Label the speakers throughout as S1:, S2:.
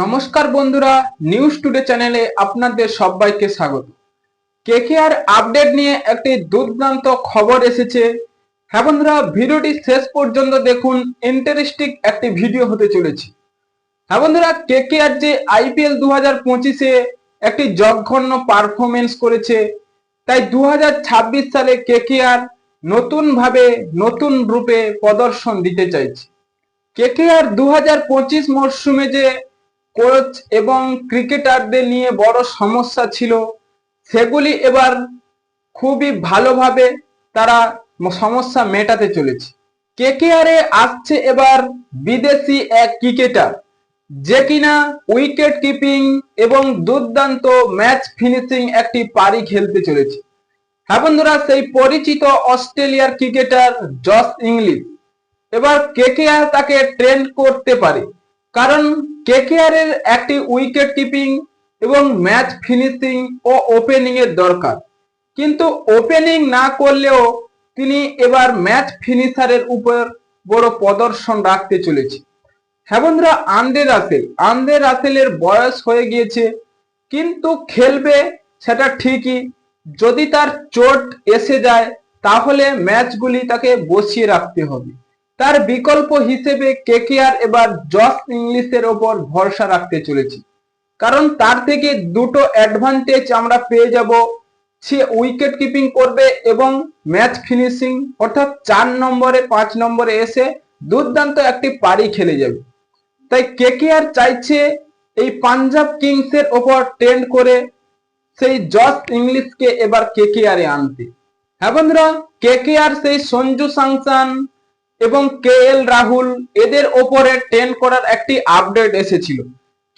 S1: নমস্কার বন্ধুরা news today চ্যানেলে আপনাদের সবাইকে স্বাগত। কেকেআর আপডেট নিয়ে একটি দুর্দান্ত খবর এসেছে। হ্যাঁ বন্ধুরা, ভিডিওটি শেষ পর্যন্ত দেখুন ইন্টারেস্টিং একটি ভিডিও হতে চলেছে। হ্যাঁ বন্ধুরা কেকেআর যে আইপিএল দু হাজার পঁচিশে একটি জঘন্য পারফরমেন্স করেছে, তাই দু হাজার ছাব্বিশ সালে কেকেআর নতুন ভাবে নতুন রূপে প্রদর্শন দিতে চাইছে। কেকেআর দু হাজার পঁচিশ মরশুমে যে কোচ এবং ক্রিকেটারদের নিয়ে বড় সমস্যা ছিল। সেগুলি এবার খুবই ভালোভাবে তারা সমস্যা মেটাতে চলেছে। কেকেআরে আসছে এবার বিদেশি এক ক্রিকেটার যে কিনা উইকেট কিপিং এবং দুর্দান্ত ম্যাচ ফিনিশিং একটি পারি খেলতে চলেছে। হ্যাঁ বন্ধুরা, সেই পরিচিত অস্ট্রেলিয়ার ক্রিকেটার জস ইংলিশ। এবার কেকেআর তাকে ট্রেন করতে পারে। কারণ কেকেআর এর একটি উইকেট কিপিং এবং ম্যাচ ফিনিশিং ও ওপেনিং এর দরকার। কিন্তু ওপেনিং না করলেও তিনি এবার ম্যাচ ফিনিশারের উপর বড় প্রদর্শন রাখতে চলেছে। হ্যাঁ বন্ধুরা আন্দে রাসেল। আন্দে রাসেলের বয়স হয়ে গিয়েছে, কিন্তু খেলবে সেটা ঠিকই। যদি তার চোট এসে যায়, তাহলে ম্যাচগুলি তাকে বসিয়ে রাখতে হবে। তার বিকল্প হিসেবে কেকেআর এবার জস ইংলিশের ওপর ভরসা রাখতে চলেছে। কারণ তার থেকে দুটো অ্যাডভান্টেজ আমরা পেয়ে যাব। সে উইকেট কিপিং করবে এবং ম্যাচ ফিনিশিং অর্থাৎ চার নম্বরে, পাঁচ নম্বরে এসে দুর্দান্ত একটি পারি খেলে যাবে। তাই কেকেআর চাইছে এই পাঞ্জাব কিংসের ওপর ট্রেন্ড করে সেই জস ইংলিশকে এবার কেকেআরে আনতে। হ্যাঁ বন্ধুরা, কেকেআর সেই সঞ্জু সাংসান এবং কে এল, রাহুল এদের ওপরে ট্রেন করার একটি আপডেট এসেছিল।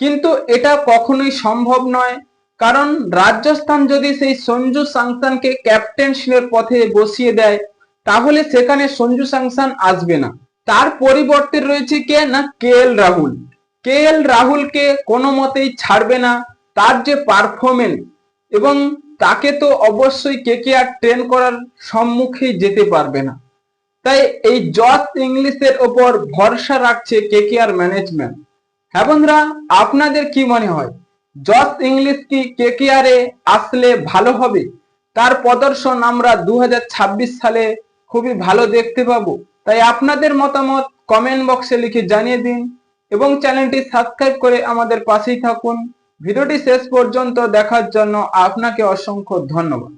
S1: কিন্তু এটা কখনোই সম্ভব নয়, কারণ রাজস্থান যদি সেই সঞ্জু সাংসানকে ক্যাপ্টেনশিপের পথে বসিয়ে দেয়, তাহলে সেখানে সঞ্জু সাংসান আসবে না। তার পরিবর্তে রয়েছে কে না? কে এল, রাহুল। কে এল, রাহুলকে কোনো মতেই ছাড়বে না তার যে পারফরমেন্স এবং তাকে তো অবশ্যই কে কে আর ট্রেন করার সম্মুখেই যেতে পারবে না। তাই এই জস ইংলিশের ওপর ভরসা রাখছে কেকেআর ম্যানেজমেন্ট। হ্যাঁ বন্ধুরা, আপনাদের কি মনে হয়? জস ইংলিশ কি কেকেআর এ আসলে ভালো হবে? তার প্রদর্শন আমরা দু হাজার ছাব্বিশ সালে খুবই ভালো দেখতে পাবো। তাই আপনাদের মতামত কমেন্ট বক্সে লিখে জানিয়ে দিন এবং চ্যানেলটি সাবস্ক্রাইব করে আমাদের পাশেই থাকুন। ভিডিওটি শেষ পর্যন্ত দেখার জন্য আপনাকে অসংখ্য ধন্যবাদ।